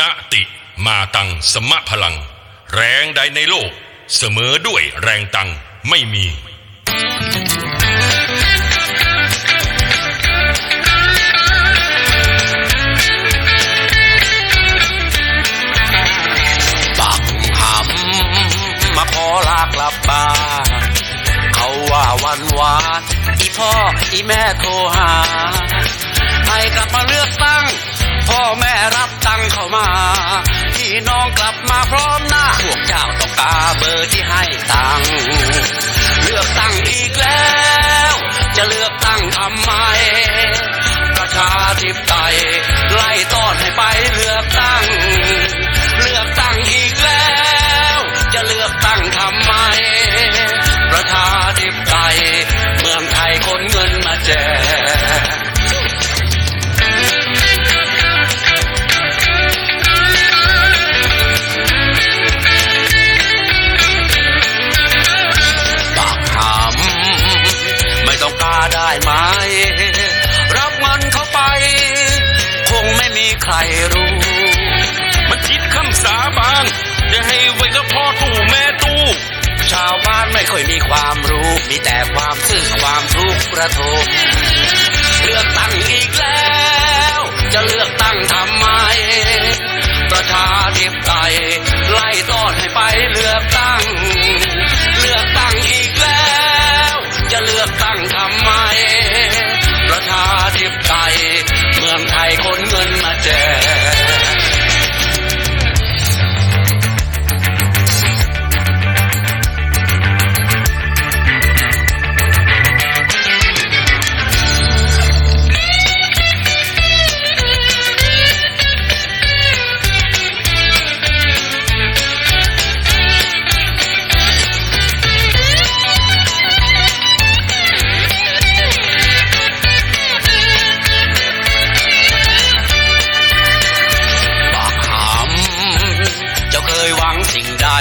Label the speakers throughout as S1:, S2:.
S1: นติมาตังสมะพลัง แรงใดในโลก เสมอด้วยแรงตังไม่มี
S2: บักหำมาขอลากลับบ้านเขาว่าวันวานอีพ่ออีแม่โทรหาให้กลับมาเลือกตั้ง พ่อแม่รับตังเข้ามาพี่น้องกลับมาพร้อมหน้าพวกเจ้าต้องกาเบอร์ที่ให้ตัง ใครรู้
S1: มันคิดคำสาบานจะให้ไว้กับพ่อตู้แม่ตู้
S2: ชาวบ้านไม่ค่อยมีความรู้ มีแต่ความซื่อความทุกข์ระทมเลือกตั้งอีกแล้ว จะเลือกตั้งทำไม ประชาธิปไตย คนเงินมาแจก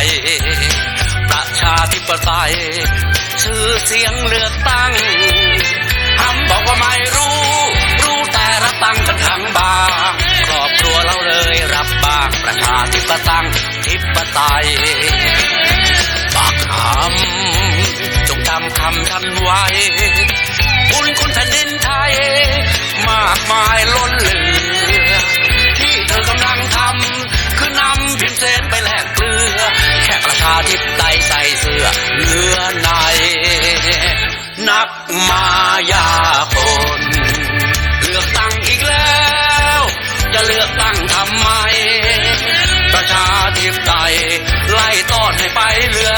S2: งสิ่งใดประชาธิปไตย ชื่อเสียงเลือกตั้งหำบอกว่าไม่รู้ รู้แต่รับตังกันทั้งบางครอบครัวเราเลยรับบางประชาธิปไตยธิปไตยปากหำจงจำคำฉันไว้าธิปไตยใส่เสื้อเนื้อใน นักมายาคน เลือกตั้งอีกแล้ว จะเลือกตั้งทำไม ประชาธิปไตยไล่ต้อนให้ไปเลือ